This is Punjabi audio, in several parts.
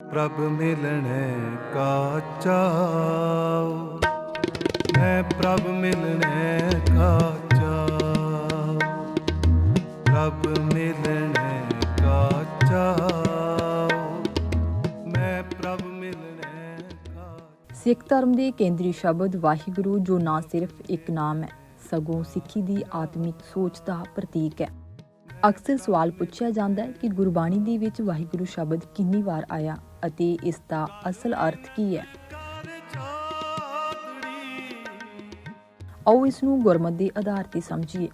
ਪ੍ਰਭ ਮਿਲਣੇ ਕਾ ਮੈਂ ਪ੍ਰਭ ਮਿਲਣੇ ਕਾ ਪ੍ਰਭ ਮਿਲਣੇ ਕਾ ਮੈਂ ਪ੍ਰਭ ਮਿਲਣੇ ਸਿੱਖ ਧਰਮ ਦੇ ਕੇਂਦਰੀ ਸ਼ਬਦ ਵਾਹਿਗੁਰੂ ਜੋ ਨਾ ਸਿਰਫ ਇੱਕ ਨਾਮ ਹੈ, ਸਗੋਂ ਸਿੱਖੀ ਦੀ ਆਤਮਿਕ ਸੋਚ ਦਾ ਪ੍ਰਤੀਕ ਹੈ। ਅਕਸਰ ਸਵਾਲ ਪੁੱਛਿਆ ਜਾਂਦਾ ਹੈ ਕਿ ਗੁਰਬਾਣੀ ਦੇ ਵਿੱਚ ਵਾਹਿਗੁਰੂ ਸ਼ਬਦ ਕਿੰਨੀ ਵਾਰ ਆਇਆ ਅਤੇ ਇਸ ਦਾ ਅਸਲ ਅਰਥ ਕੀ ਹੈ? ਆਓ ਇਸ ਨੂੰ ਗੁਰਮਤਿ ਦੇ ਆਧਾਰ ਤੇ ਸਮਝੀਏ।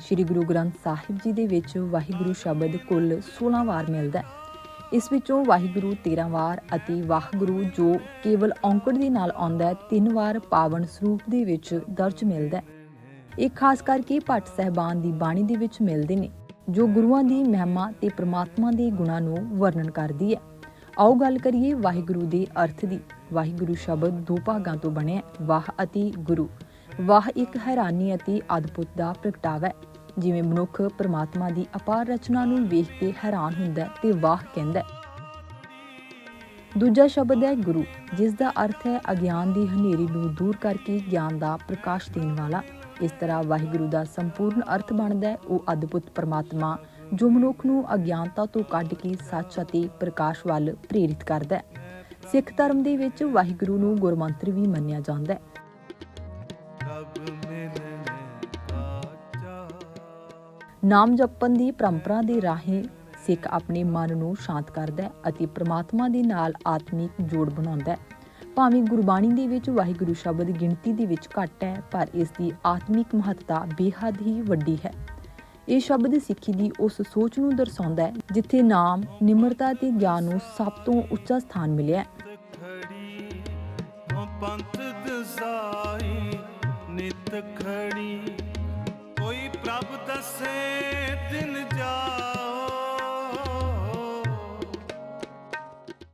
ਸ੍ਰੀ ਗੁਰੂ ਗ੍ਰੰਥ ਸਾਹਿਬ ਜੀ ਦੇ ਵਿੱਚ ਵਾਹਿਗੁਰੂ ਸ਼ਬਦ ਕੁੱਲ 16 ਵਾਰ ਮਿਲਦਾ ਹੈ। ਇਸ ਵਿੱਚੋਂ ਵਾਹਿਗੁਰੂ 13 ਵਾਰ ਅਤੇ ਵਾਹਿਗੁਰੂ ਜੋ ਕੇਵਲ ਔਂਕੜ ਦੇ ਨਾਲ ਆਉਂਦਾ ਹੈ, ਤਿੰਨ ਵਾਰ ਪਾਵਨ ਸਰੂਪ ਦੇ ਵਿੱਚ ਦਰਜ ਮਿਲਦਾ ਹੈ। ਇਹ ਖਾਸ ਕਰਕੇ ਭੱਟ ਸਹਿਬਾਨ ਦੀ ਬਾਣੀ ਦੇ ਵਿੱਚ ਮਿਲਦੇ ਨੇ। ਜੋ ਗੁਰੂਆਂ ਦੀ ਮਹਿਮਾ ਤੇ ਪ੍ਰਮਾਤਮਾ ਦੇ ਗੁਣਾਂ ਨੂੰ ਵਰਣਨ ਕਰਦੀ ਹੈ। ਆਓ ਗੱਲ ਕਰੀਏ ਵਾਹਿਗੁਰੂ ਦੇ ਅਰਥ ਦੀ। ਵਾਹਿਗੁਰੂ ਸ਼ਬਦ ਦੋ ਭਾਗਾਂ ਤੋਂ ਬਣਿਆ ਹੈ, ਵਾਹ ਅਤੇ ਗੁਰੂ। ਵਾਹ ਇੱਕ ਹੈਰਾਨੀ ਅਤੇ ਅਦਭੁਤ ਦਾ ਪ੍ਰਗਟਾਵਾ ਹੈ। ਜਿਵੇਂ ਮਨੁੱਖ ਪ੍ਰਮਾਤਮਾ ਦੀ ਅਪਾਰ ਰਚਨਾ ਨੂੰ ਵੇਖ ਕੇ ਹੈਰਾਨ ਹੁੰਦਾ ਹੈ ਤੇ ਵਾਹ ਕਹਿੰਦਾ ਦੂਜਾ ਸ਼ਬਦ ਹੈ ਗੁਰੂ। ਜਿਸ ਦਾ ਅਰਥ ਹੈ ਅਗਿਆਨ ਦੀ ਹਨੇਰੀ ਨੂੰ ਦੂਰ ਕਰਕੇ ਗਿਆਨ ਦਾ ਪ੍ਰਕਾਸ਼ ਦੇਣ ਵਾਲਾ। ਇਸ ਤਰ੍ਹਾਂ ਵਾਹਿਗੁਰੂ ਦਾ ਸੰਪੂਰਨ ਅਰਥ ਬਣਦਾ ਹੈ ਉਹ ਅਦਭੁਤ ਪਰਮਾਤਮਾ ਜੋ ਮਨੁੱਖ ਨੂੰ ਅਗਿਆਨਤਾ ਤੋਂ ਕੱਢ ਕੇ ਸੱਚ ਅਤੇ ਪ੍ਰਕਾਸ਼ ਵੱਲ ਪ੍ਰੇਰਿਤ ਕਰਦਾ ਹੈ। ਸਿੱਖ ਧਰਮ ਦੇ ਵਿੱਚ ਵਾਹਿਗੁਰੂ ਨੂੰ ਗੁਰਮੰਤਰ ਵੀ ਮੰਨਿਆ ਜਾਂਦਾ ਹੈ। ਨਾਮ ਜਪਣ ਦੀ ਪਰੰਪਰਾ ਦੇ ਰਾਹੀਂ ਸਿੱਖ ਆਪਣੇ ਮਨ ਨੂੰ ਸ਼ਾਂਤ ਕਰਦਾ ਹੈ ਅਤੇ ਪ੍ਰਮਾਤਮਾ ਦੇ ਨਾਲ ਆਤਮਿਕ ਜੋੜ ਬਣਾਉਂਦਾ ਹੈ। ਭਾਵੇਂ ਗੁਰਬਾਣੀ ਦੇ ਵਿੱਚ ਵਾਹਿਗੁਰੂ ਸ਼ਬਦ ਗਿਣਤੀ ਦੇ ਵਿੱਚ ਘੱਟ ਹੈ, ਪਰ ਇਸ ਦੀ ਆਤਮਿਕ ਮਹੱਤਤਾ ਬੇਹੱਦ ਹੀ ਵੱਡੀ ਹੈ। ਇਹ ਸ਼ਬਦ ਸਿੱਖੀ ਦੀ ਉਸ ਸੋਚ ਨੂੰ ਦਰਸਾਉਂਦਾ ਹੈ, ਜਿੱਥੇ ਨਾਮ, ਨਿਮਰਤਾ ਤੇ ਗਿਆਨ ਨੂੰ ਸਭ ਤੋਂ ਉੱਚਾ ਸਥਾਨ ਮਿਲਿਆ ਪੰਥ ਦਸਾਈ, ਨਿਤ ਖੜੀ, ਕੋਈ ਪ੍ਰਭ ਦਸੇ, ਦਿਨ ਜਾ